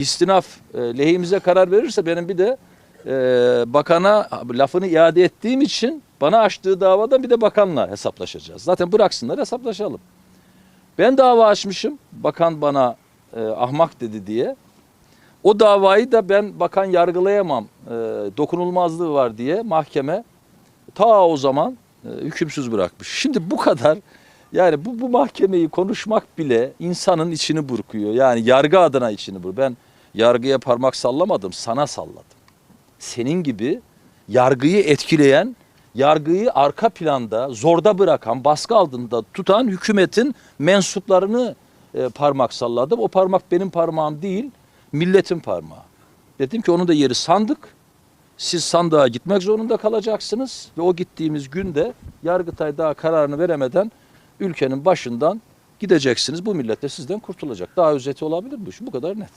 istinaf e, lehimize karar verirse benim bir de e, bakana lafını iade ettiğim için bana açtığı davada bir de bakanla hesaplaşacağız. Zaten bıraksınlar hesaplaşalım. Ben dava açmışım. Bakan bana e, ahmak dedi diye. O davayı da ben bakan yargılayamam. e, dokunulmazlığı var diye mahkeme ta o zaman e, hükümsüz bırakmış. Şimdi bu kadar yani bu, bu mahkemeyi konuşmak bile insanın içini burkuyor. Yani yargı adına içini burkuyor. Ben yargıya parmak sallamadım, sana salladım. Senin gibi yargıyı etkileyen, yargıyı arka planda zorda bırakan, baskı altında tutan hükümetin mensuplarını e, parmak salladım. O parmak benim parmağım değil, milletin parmağı. Dedim ki onun da yeri sandık. Siz sandığa gitmek zorunda kalacaksınız ve o gittiğimiz günde Yargıtay daha kararını veremeden ülkenin başından gideceksiniz. Bu millet de sizden kurtulacak. Daha özeti olabilir bu? Bu kadar net.